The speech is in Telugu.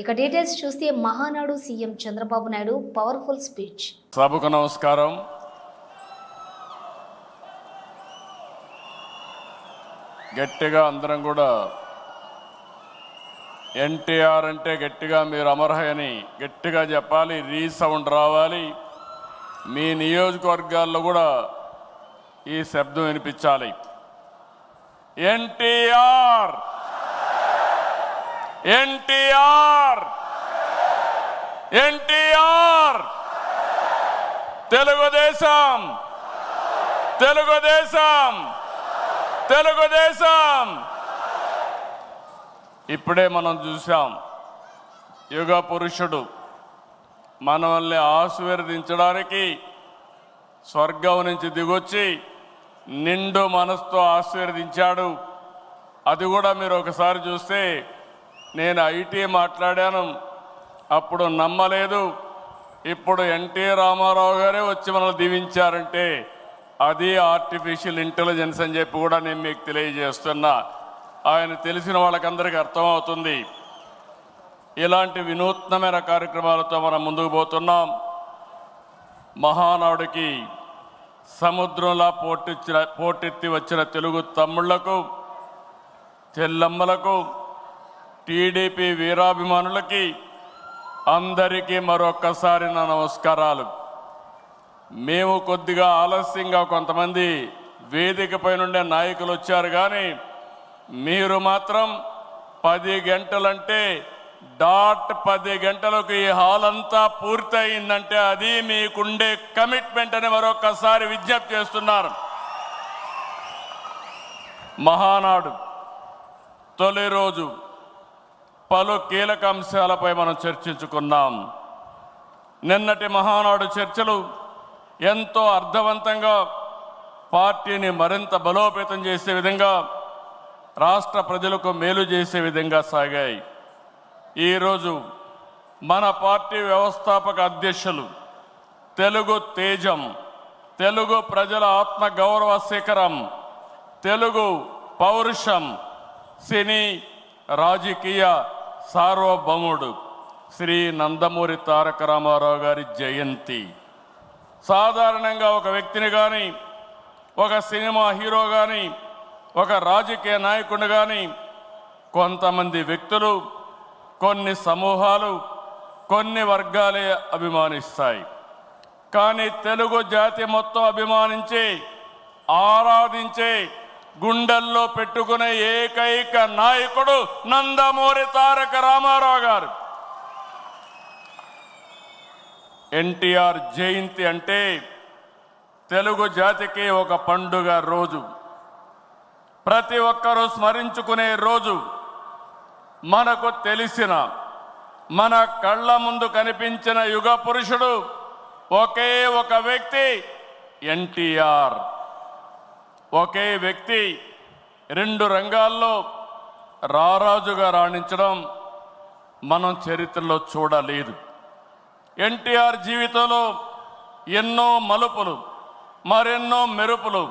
ఇక డీటెయిల్స్ చూస్తే Mahanadu CM Chandrababu Naidu powerful speech సభకు నమస్కారం. గట్టిగా అందరం కూడా ఎన్టీఆర్ అంటే గట్టిగా మీరు అమర్హయని గట్టిగా చెప్పాలి రీసౌండ్ రావాలి. మీ నియోజకవర్గాల్లో కూడా ఈ శబ్దం వినిపించాలి. ఎన్టీఆర్! ఎన్టీఆర్. ఎన్టీఆర్. తెలుగుదేశం. తెలుగుదేశం. తెలుగుదేశం. ఇప్పుడే మనం చూసాం యుగ పురుషుడు మనల్ని ఆశీర్వదించడానికి స్వర్గం నుంచి దిగొచ్చి నిండు మనసుతో ఆశీర్వదించాడు. అది కూడా మీరు ఒకసారి చూస్తే నేను ఐటీ మాట్లాడాను. అప్పుడు నమ్మలేదు. ఇప్పుడు ఎన్టీ రామారావు గారే వచ్చి మనల్ని దీవించారంటే అది ఆర్టిఫిషియల్ ఇంటెలిజెన్స్ అని చెప్పి కూడా నేను మీకు తెలియజేస్తున్నా. ఆయన తెలిసిన వాళ్ళకందరికీ అర్థమవుతుంది. ఇలాంటి వినూత్నమైన కార్యక్రమాలతో మనం ముందుకు పోతున్నాం. మహానాడుకి సముద్రంలా పోటెచ్చిన పోటెత్తి వచ్చిన తెలుగు తమ్ముళ్ళకు చెల్లమ్మలకు టీడీపీ వీరాభిమానులకి అందరికీ మరొక్కసారి నా నమస్కారాలు. మేము కొద్దిగా ఆలస్యంగా కొంతమంది వేదికపై నుండే నాయకులు వచ్చారు కానీ మీరు మాత్రం పది గంటలంటే డాట్ పది గంటలకు ఈ హాల్ అంతా పూర్తయిందంటే అది మీకుండే కమిట్మెంట్ అని మరొకసారి విజ్ఞప్తి చేస్తున్నారు. మహానాడు తొలి రోజు పలు కీలక అంశాలపై మనం చర్చించుకున్నాం. నిన్నటి మహానాడు చర్చలు ఎంతో అర్థవంతంగా పార్టీని మరింత బలోపేతం చేసే విధంగా రాష్ట్ర ప్రజలకు మేలు చేసే విధంగా సాగాయి. ఈరోజు మన పార్టీ వ్యవస్థాపక అధ్యక్షులు తెలుగు తేజం తెలుగు ప్రజల ఆత్మ గౌరవ శిఖరం తెలుగు పౌరుషం సినీ రాజకీయ సార్వభౌముడు శ్రీ నందమూరి తారక రామారావు గారి జయంతి. సాధారణంగా ఒక వ్యక్తిని కానీ ఒక సినిమా హీరో కానీ ఒక రాజకీయ నాయకుడు కానీ కొంతమంది వ్యక్తులు కొన్ని సమూహాలు కొన్ని వర్గాలే అభిమానిస్తాయి. కానీ తెలుగు జాతి మొత్తం అభిమానించే ఆరాధించే గుండెల్లో పెట్టుకునే ఏకైక నాయకుడు నందమూరి తారక రామారావు గారు. ఎన్టీఆర్ జయంతి అంటే తెలుగు జాతికి ఒక పండుగ రోజు. ప్రతి ఒక్కరూ స్మరించుకునే రోజు. మనకు తెలిసిన మన కళ్ళ ముందు కనిపించిన యుగ పురుషుడు ఒకే ఒక వ్యక్తి ఎన్టీఆర్. ఒకే వ్యక్తి రెండు రంగాల్లో రారాజుగా రాణించడం మనం చరిత్రలో చూడలేదు. ఎన్టీఆర్ జీవితంలో ఎన్నో మలుపులు మరెన్నో మెరుపులు